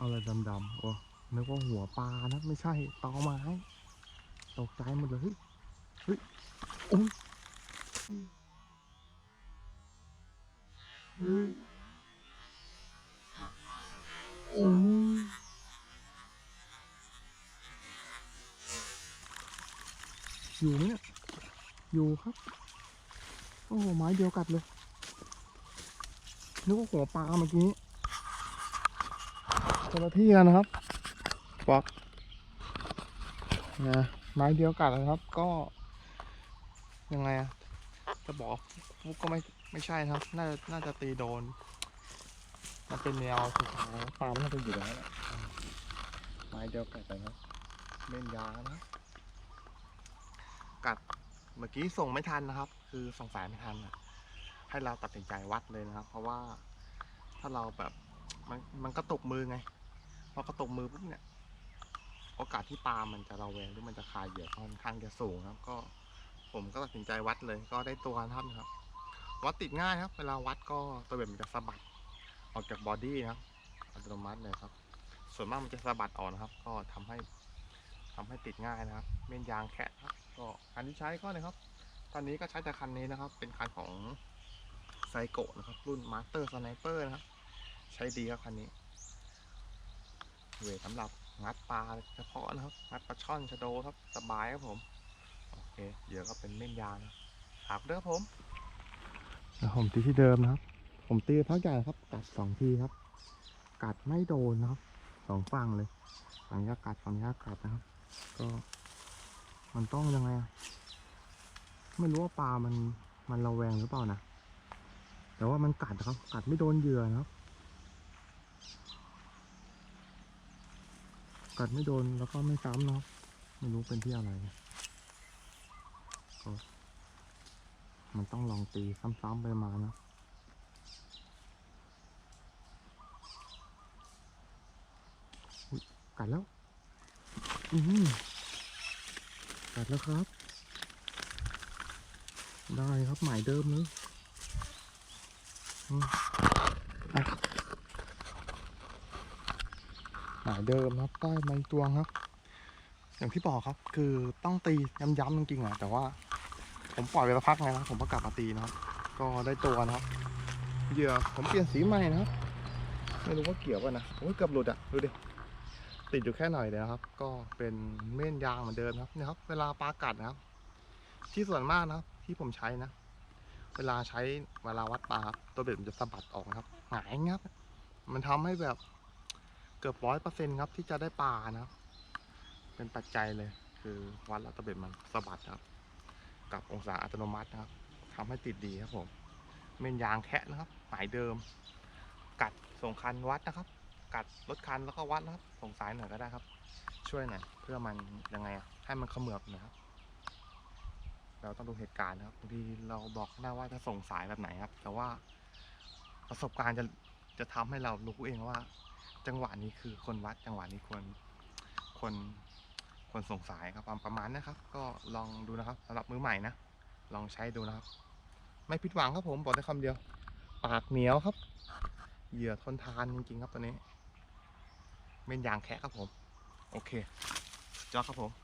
อะไรดำๆโอ้นึกว่าหัวปลานะ ไม่ใช่ตอไม้ตกใจหมดเลยเฮ้ยเฮ้ยโอ้ยเฮ้ยโอ้ยอยู่ไหมเนี่ยอยู่ครับ โอ้โหไม้เดียวกัดเลยนึกว่าหัวปลาเมื่อกี้ คนละที่กันนะครับปักนะไม้เดียวกัดเลยครับ ก็ยังไงอะจะบอกฟุกก็ไม่ไม่ใช่นะครับ น่าจะน่าจะตีโดน มันเป็นแนวสุดท้ายปลามันน่าจะอยู่แล้วแหละไม้เดียวกัดเลยครับเล่นยานะกัดเมื่อกี้ส่งไม่ทันนะครับ คือส่งสายไม่ทันอะให้เราตัดสินใจวัดเลยนะครับ เพราะว่าถ้าเราแบบมันมันก็ตกมือไง พอกระตกมือปุ๊บเนี่ย โอกาสที่ปลามันจะระแวงหรือมันจะคาเหยื่อค่อนข้างจะสูงครับ ก็ผมก็ตัดสินใจวัดเลย ก็ได้ตัวครับนะครับ วัดติดง่ายครับ เวลาวัดก็ตัวเบ็ดมันจะสะบัดออกจากบอดี้นะครับอัตโนมัติเลยครับ ส่วนมากมันจะสะบัดออกนะครับ ก็ทำให้ทำให้ติดง่ายนะครับเม่นยางแคะครับ ก็คันที่ใช้ก็เลยครับ ตอนนี้ก็ใช้แต่คันนี้นะครับ เป็นคันของไซโกะนะครับ รุ่นมาสเตอร์สไนเปอร์นะครับ ใช้ดีครับคันนี้ เวทสำหรับงัดปลาเฉพาะนะครับงัดปลาช่อนชะโดครับสบายครับผมโอเคเดี๋ยวก็เป็นเม่นยางฝากด้วยครับผมแล้วผมตีที่เดิมนะครับ ผมตีพักใหญ่ครับ กัดสองทีครับ กัดไม่โดนนะครับสองฝั่งเลยฝั่งนี้กัดฝั่งนี้กัดนะครับ ก็ มันต้องยังไงอะไม่รู้ว่าปลามันมันระแวงหรือเปล่านะแต่ว่ามันกัดนะครับ กัดไม่โดนเหยื่อนะครับ กัดไม่โดนแล้วก็ไม่ซ้ำนะครับไม่รู้เป็นที่อะไรก็มันต้องลองตีซ้ำๆไปมานะกัดแล้ว อือกัดแล้วครับ ได้ครับหมายเดิมเลยอะ หมายเดิมครับใต้ไม้ตวงครับ อย่างที่บอกครับ คือต้องตีย้ำๆจริงๆอะแต่ว่า ผมปล่อยไปสักพักไงนะผมก็กลับมาตีนะครับก็ได้ตัวนะครับเหยื่อผมเปลี่ยนสีใหม่นะครับไม่รู้ว่าเกี่ยวป่ะนะโอ้ยเกือบหลุดอะดูดิติดอยู่แค่หน่อยเดียวครับ ก็เป็นเม่นยางเหมือนเดิมครับเนี่ยครับ เวลาปลากัดนะครับ ที่ส่วนมากนะครับ ที่ผมใช้นะ เวลาใช้เวลาวัดปลาครับตัวเบ็ดมันจะสะบัดออกครับหงายงับมันทำให้แบบ กือบร้อยเปอร์เซ็นครับที่จะได้ปลานะครับ เป็นปัจจัยเลย คือวัดแล้วตัวเบ็ดมันสะบัดครับ กับองศาอัตโนมัตินะครับทำให้ติดดีครับผมเม่นยางแคะนะครับ หมายเดิม กัดส่งคันวัดนะครับ กัดรถคันแล้วก็วัดนะครับส่งสายหน่อยก็ได้ครับ ช่วยหน่อยเพื่อมันยังไงให้มันเขมือบหนะครับ เราต้องดูเหตุการณ์นะครับบางทีเราบอกได้ว่าจะส่งสายแบบไหนครับ แต่ว่าประสบการณ์จะจะทำให้เรารู้เองว่า จังหวะนี้คือคนวัดจังหวะนี้ควรคนคนสงสัยครับประประมาณนะครับ ก็ลองดูนะครับสำหรับมือใหม่นะลองใช้ดูนะครับ ไม่ผิดหวังครับผมบอกได้คำเดียว ปากเหนียวครับเหยื่อทนทานจริงๆครับตัวนี้เม่นยางแคะครับผม โอเคจอดครับผม